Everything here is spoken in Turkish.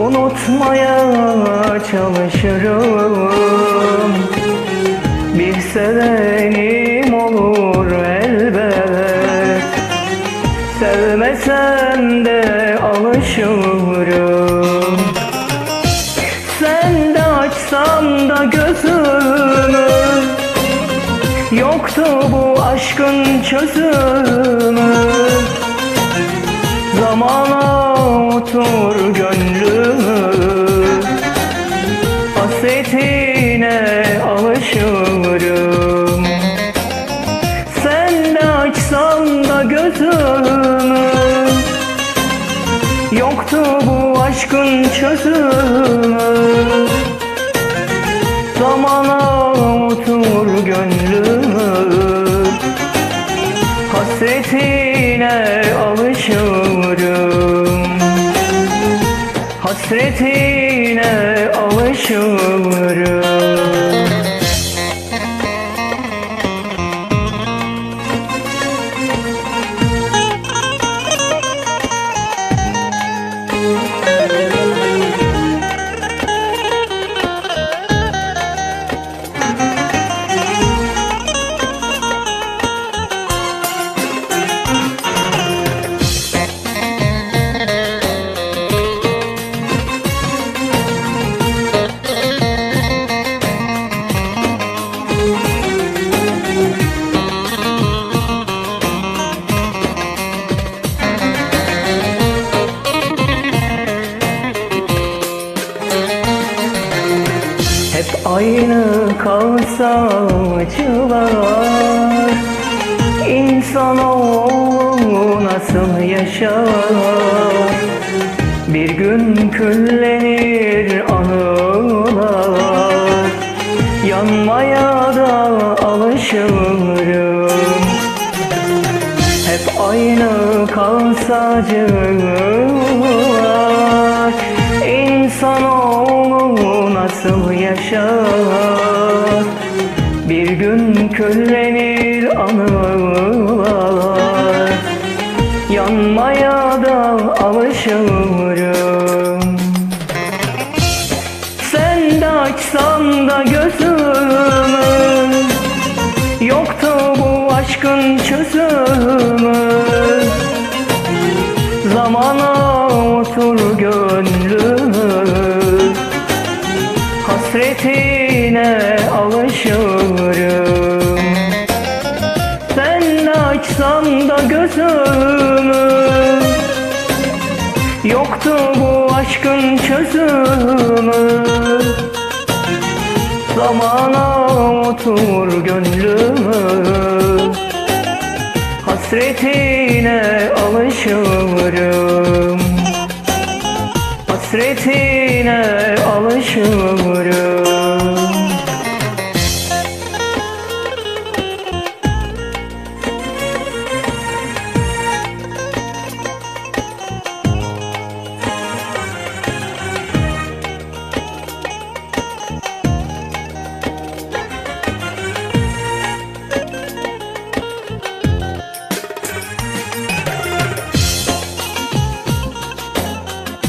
Unutmaya çalışırım. Bir sevenim olur elbet. Sevmesem de alışırım. Sen de açsam da gözümü. Yoktu bu aşkın çözümü. Zamana otur gönlümü aşkın çözümü Zamana otur gönlümü Hasretine alışırım. Hasretine alışırım aynı kalsa acılar İnsanoğlu nasıl yaşar? Bir gün küllenir anılar Yanmaya da alışırım. Hep aynı kalsa acılar İnsanoğlu nasıl yaşar Bir gün küllenir anılar. Yanmaya da alışırım. Sen de açsan da gözümü. Yoktu bu aşkın çözümü. Zamana otur gönlümü Hasretine alışırım Sen açsan da gözümü. Yoktu bu aşkın çözümü. Zamana otur gönlümü. Hasretine alışırım Hasretine alışırım